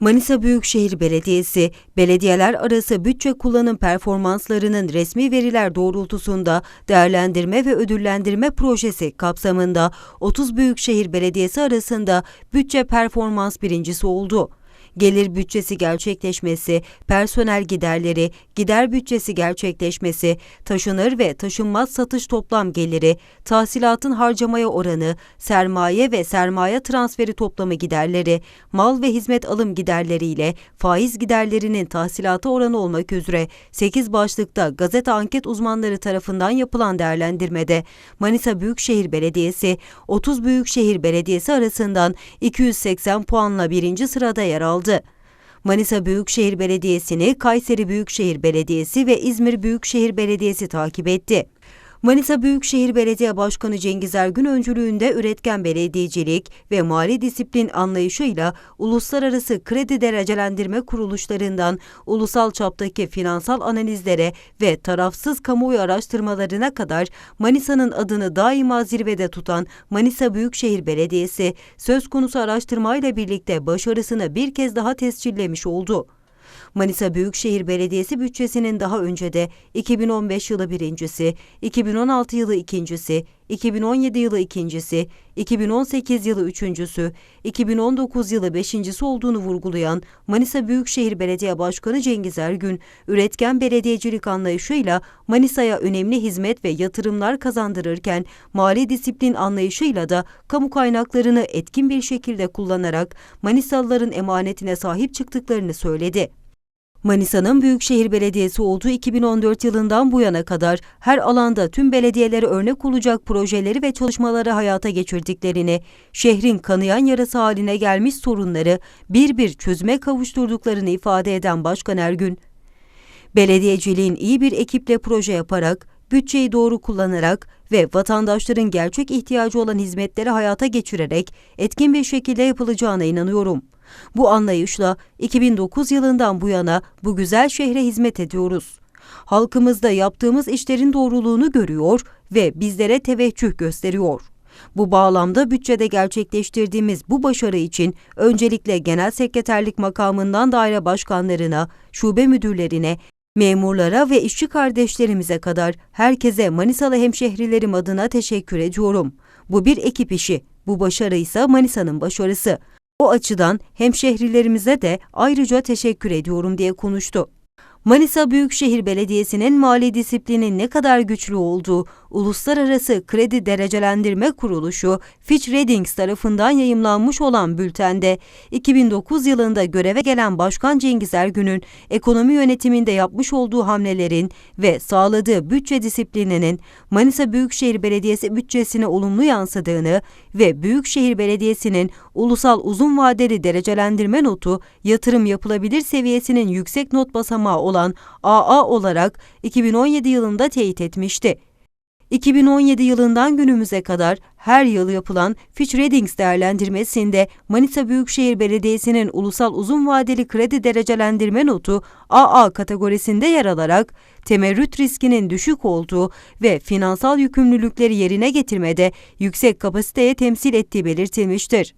Manisa Büyükşehir Belediyesi, belediyeler arası bütçe kullanım performanslarının resmi veriler doğrultusunda değerlendirme ve ödüllendirme projesi kapsamında 30 büyükşehir belediyesi arasında bütçe performans birincisi oldu gelir bütçesi gerçekleşmesi, personel giderleri, gider bütçesi gerçekleşmesi, taşınır ve taşınmaz satış toplam geliri, tahsilatın harcamaya oranı, sermaye ve sermaye transferi toplamı giderleri, mal ve hizmet alım giderleriyle faiz giderlerinin tahsilata oranı olmak üzere 8 başlıkta gazete anket uzmanları tarafından yapılan değerlendirmede Manisa Büyükşehir Belediyesi 30 Büyükşehir Belediyesi arasından 280 puanla birinci sırada yer aldı aldı. Manisa Büyükşehir Belediyesi'ni Kayseri Büyükşehir Belediyesi ve İzmir Büyükşehir Belediyesi takip etti. Manisa Büyükşehir Belediye Başkanı Cengiz Ergün öncülüğünde üretken belediyecilik ve mali disiplin anlayışıyla uluslararası kredi derecelendirme kuruluşlarından ulusal çaptaki finansal analizlere ve tarafsız kamuoyu araştırmalarına kadar Manisa'nın adını daima zirvede tutan Manisa Büyükşehir Belediyesi söz konusu araştırmayla birlikte başarısını bir kez daha tescillemiş oldu. Manisa Büyükşehir Belediyesi bütçesinin daha önce de 2015 yılı birincisi, 2016 yılı ikincisi, 2017 yılı ikincisi, 2018 yılı üçüncüsü, 2019 yılı beşincisi olduğunu vurgulayan Manisa Büyükşehir Belediye Başkanı Cengiz Ergün, üretken belediyecilik anlayışıyla Manisa'ya önemli hizmet ve yatırımlar kazandırırken mali disiplin anlayışıyla da kamu kaynaklarını etkin bir şekilde kullanarak Manisalıların emanetine sahip çıktıklarını söyledi. Manisa'nın Büyükşehir Belediyesi olduğu 2014 yılından bu yana kadar her alanda tüm belediyelere örnek olacak projeleri ve çalışmaları hayata geçirdiklerini, şehrin kanayan yarası haline gelmiş sorunları bir bir çözüme kavuşturduklarını ifade eden Başkan Ergün, belediyeciliğin iyi bir ekiple proje yaparak, bütçeyi doğru kullanarak ve vatandaşların gerçek ihtiyacı olan hizmetleri hayata geçirerek etkin bir şekilde yapılacağına inanıyorum.'' Bu anlayışla 2009 yılından bu yana bu güzel şehre hizmet ediyoruz. Halkımızda yaptığımız işlerin doğruluğunu görüyor ve bizlere teveccüh gösteriyor. Bu bağlamda bütçede gerçekleştirdiğimiz bu başarı için öncelikle genel sekreterlik makamından daire başkanlarına, şube müdürlerine, memurlara ve işçi kardeşlerimize kadar herkese Manisalı hemşehrilerim adına teşekkür ediyorum. Bu bir ekip işi. Bu başarı ise Manisa'nın başarısı. O açıdan hemşehrilerimize de ayrıca teşekkür ediyorum diye konuştu. Manisa Büyükşehir Belediyesi'nin mali disiplinin ne kadar güçlü olduğu Uluslararası Kredi Derecelendirme Kuruluşu Fitch Ratings tarafından yayımlanmış olan bültende 2009 yılında göreve gelen Başkan Cengiz Ergün'ün ekonomi yönetiminde yapmış olduğu hamlelerin ve sağladığı bütçe disiplininin Manisa Büyükşehir Belediyesi bütçesine olumlu yansıdığını ve Büyükşehir Belediyesi'nin ulusal uzun vadeli derecelendirme notu yatırım yapılabilir seviyesinin yüksek not basamağı olan AA olarak 2017 yılında teyit etmişti. 2017 yılından günümüze kadar her yıl yapılan Fitch Ratings değerlendirmesinde Manisa Büyükşehir Belediyesi'nin ulusal uzun vadeli kredi derecelendirme notu AA kategorisinde yer alarak temerrüt riskinin düşük olduğu ve finansal yükümlülükleri yerine getirmede yüksek kapasiteye temsil ettiği belirtilmiştir.